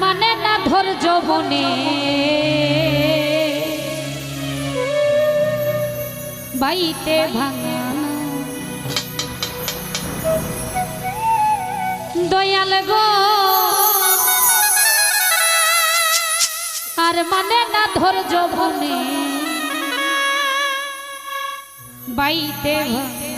মানে না ধৈর্য বনে বাইতে ভাঙা। দয়াল গো। আর মানে না ধৈর্য বনে বাইতে ভাঙা।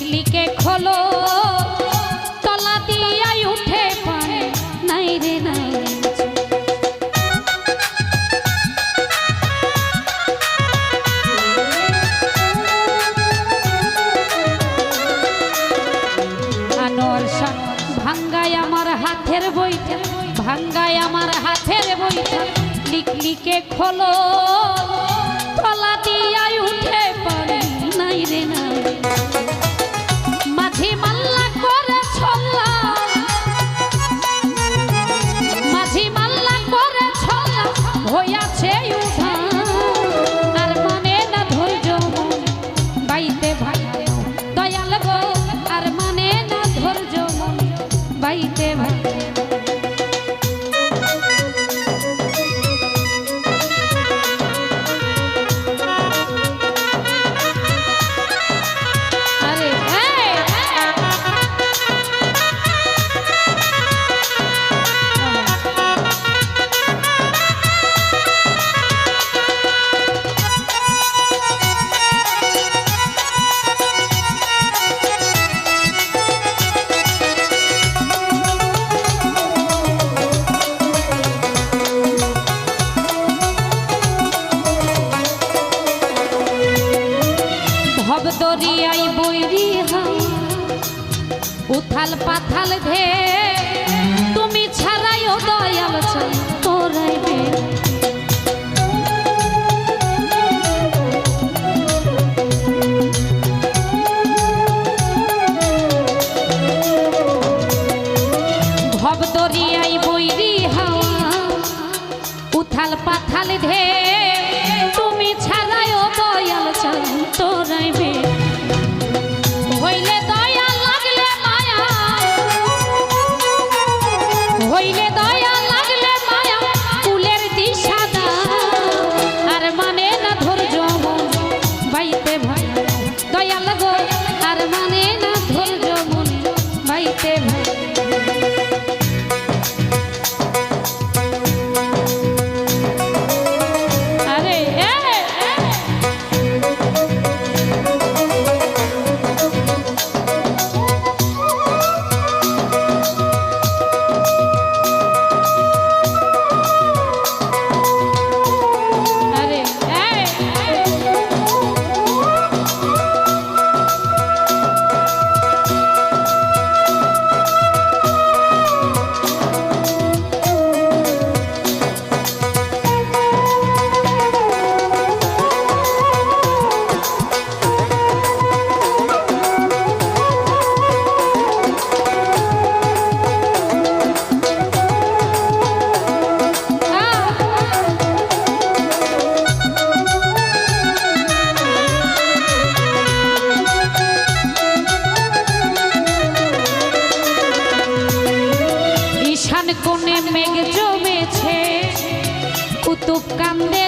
লিখে খোলো তলা দিয়াই উঠে পারে নাই রে নাই ভাঙ্গায় আমার হাতের বইটা, ভাঙ্গায় আমার হাতের বইটা লিখে খোলো। ভব দরিয়াই বৈরি হাওয়া, উথাল পাথাল ধে তুমি ছাড়াইও দয়াল চাই তোরাইবে ভব দরিয়াই বৈরি হাওয়া। উথাল পাথাল ধে আর মানে না ধৈর্য মন বাইতে ভাই। কোণে মেঘ জমেছে কুতুব কান্দে